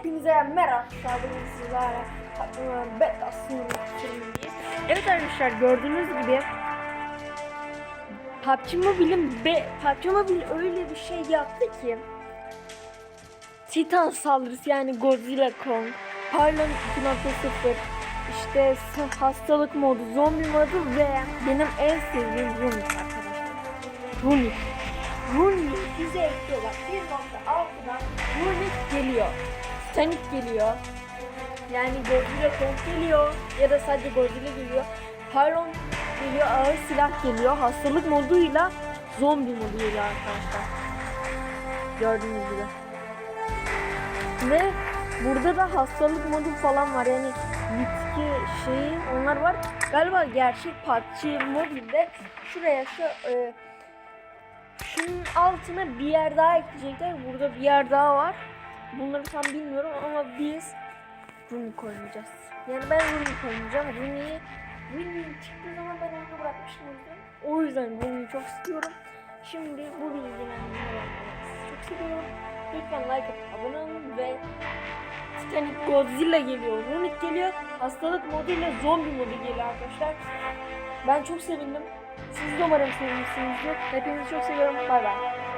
Hepinize merhaba bugün sizlerle beta sunucusundayız. Evet arkadaşlar gördüğünüz gibi PUBG Mobile'in be PUBG Mobile öyle bir şey yaptı ki Titan saldırısı yani Godzilla Kong, Pylon 2.0 işte hastalık modu, zombi modu ve benim en sevdiğim Runic arkadaşlar. Runic. Runic bize ekliyorlar. 1.6'dan Runic geliyor. Titanic geliyor. Yani Godzilla Kong geliyor. Ya da sadece Godzilla geliyor. Pylon geliyor. Ağır silah geliyor. Hastalık moduyla zombi modu geliyor arkadaşlar. Gördüğünüz gibi. Ve burada da hastalık modu falan var. Yani bitki şeyi onlar var. Galiba gerçek PUBG Mobile'de şuraya şu e, Şunun altına bir yer daha ekleyecekler. Burada bir yer daha var. Bunları tam bilmiyorum ama biz Runic oynayacağız. Yani ben Runic oynayacağım. Runic'i Runic çıktığı zaman ben onu bırakmıştım o yüzden. O çok istiyorum. Şimdi bu bilgilendirme yapmak çok seviyorum. Lütfen like atıp abone olun ve Titanic Godzilla geliyor, Runic geliyor, hastalık moduyla zombi modu geliyor arkadaşlar. Ben çok sevindim. Siz de umarım sevmişsinizdir. Hepinizi çok seviyorum. Bay bay.